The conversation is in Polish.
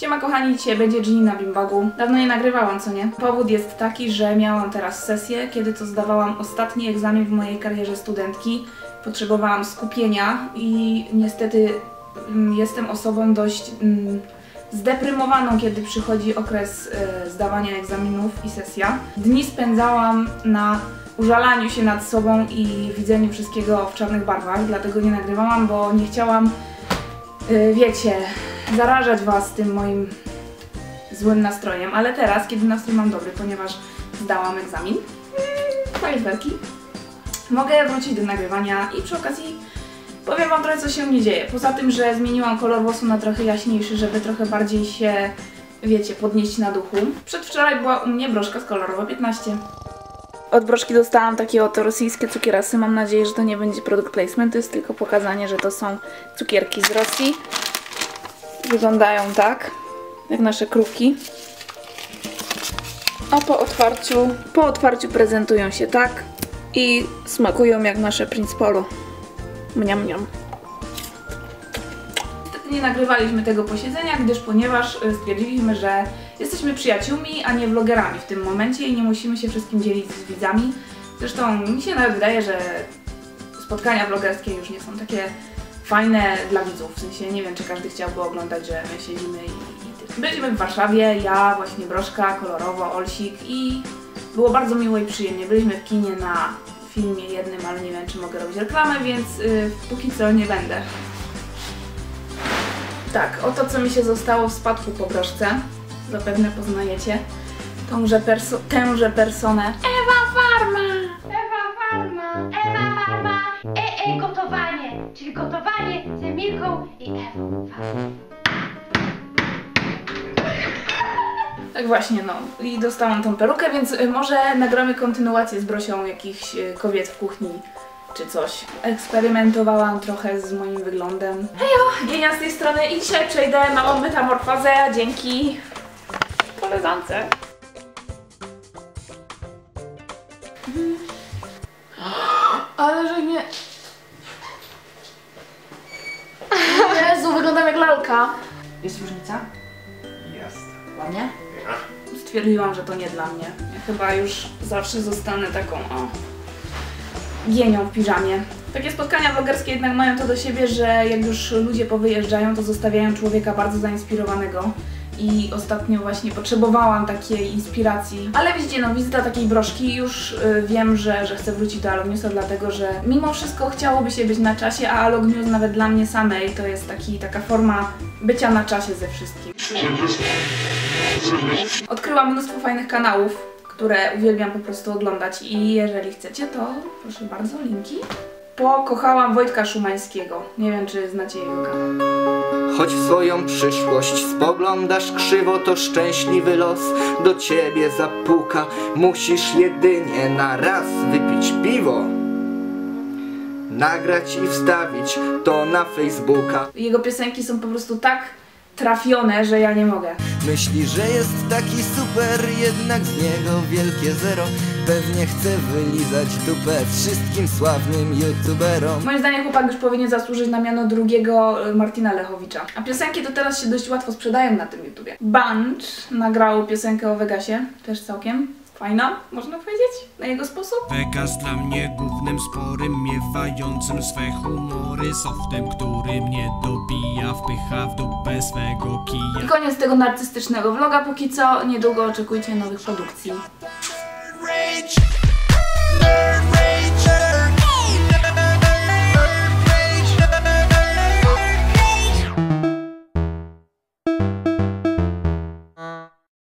Siema kochani, dzisiaj będzie Ginny na Bimbagu. Dawno nie nagrywałam, co nie? Powód jest taki, że miałam teraz sesję, kiedy to zdawałam ostatni egzamin w mojej karierze studentki. Potrzebowałam skupienia i niestety mm, jestem osobą dość mm, zdeprymowaną, kiedy przychodzi okres e, zdawania egzaminów i sesja. Dni spędzałam na użalaniu się nad sobą i widzeniu wszystkiego w czarnych barwach, dlatego nie nagrywałam, bo nie chciałam, e, wiecie, zarażać Was tym moim złym nastrojem, ale teraz, kiedy nastrój mam dobry, ponieważ zdałam egzamin, fajerwerki, mogę wrócić do nagrywania i przy okazji powiem Wam trochę, co się nie dzieje. Poza tym, że zmieniłam kolor włosu na trochę jaśniejszy, żeby trochę bardziej się, wiecie, podnieść na duchu. Przedwczoraj była u mnie broszka z kolorowo 15. Od broszki dostałam takie oto rosyjskie cukierasy. Mam nadzieję, że to nie będzie product placement, to jest tylko pokazanie, że to są cukierki z Rosji. Wyglądają tak, jak nasze krówki. A po otwarciu, po otwarciu prezentują się tak i smakują jak nasze Prince Polo. Mniam, mniam. Nie nagrywaliśmy tego posiedzenia, gdyż ponieważ y, stwierdziliśmy, że jesteśmy przyjaciółmi, a nie vlogerami w tym momencie i nie musimy się wszystkim dzielić z widzami. Zresztą mi się nawet wydaje, że spotkania vlogerskie już nie są takie fajne dla widzów. W sensie nie wiem, czy każdy chciałby oglądać, że my siedzimy i. Byliśmy w Warszawie, ja, właśnie Broszka, kolorowo, Olsik i było bardzo miło i przyjemnie. Byliśmy w kinie na filmie jednym, ale nie wiem, czy mogę robić reklamę, więc y, póki co nie będę. Tak, oto co mi się zostało w spadku po broszce. Zapewne poznajecie tąże, perso tęże personę. E, gotowanie, czyli gotowanie z Emilką i Ewą. Tak właśnie, no. I dostałam tą perukę, więc y, może nagramy kontynuację z Brosią jakichś y, kobiet w kuchni czy coś. Eksperymentowałam trochę z moim wyglądem. Hejo, Gienia z tej strony i dzisiaj przejdę małą metamorfozę dzięki koleżance. Wyglądam jak lalka. Jest różnica? Jest. Ładnie? Stwierdziłam, że to nie dla mnie. Ja chyba już zawsze zostanę taką, o, gienią w piżamie. Takie spotkania vlogerskie jednak mają to do siebie, że jak już ludzie powyjeżdżają, to zostawiają człowieka bardzo zainspirowanego. I ostatnio właśnie potrzebowałam takiej inspiracji. Ale widzicie, no wizyta takiej broszki, już y, wiem, że, że chcę wrócić do Alogniusa, dlatego że mimo wszystko chciałoby się być na czasie, a Alognius nawet dla mnie samej to jest taki, taka forma bycia na czasie ze wszystkim. Odkryłam mnóstwo fajnych kanałów, które uwielbiam po prostu oglądać i jeżeli chcecie, to proszę bardzo, linki. Pokochałam Wojtka Szumańskiego. Nie wiem, czy znacie jego kanał. Choć w swoją przyszłość spoglądasz krzywo, to szczęśliwy los do ciebie zapuka. Musisz jedynie na raz wypić piwo, nagrać i wstawić to na Facebooka. Jego piosenki są po prostu tak trafione, że ja nie mogę. Myśli, że jest taki super, jednak z niego wielkie zero. Pewnie chce wylizać dupę wszystkim sławnym youtuberom. Moim zdaniem chłopak już powinien zasłużyć na miano drugiego y, Martina Lechowicza. A piosenki to teraz się dość łatwo sprzedają na tym YouTubie. Bunch nagrał piosenkę o Vegasie, też całkiem fajna, można powiedzieć, na jego sposób. Vegas dla mnie głównym sporym, miewającym swe humory, softem, który mnie dobija, wpycha w dupę swego I kija. koniec tego narcystycznego vloga, póki co niedługo oczekujcie nowych produkcji.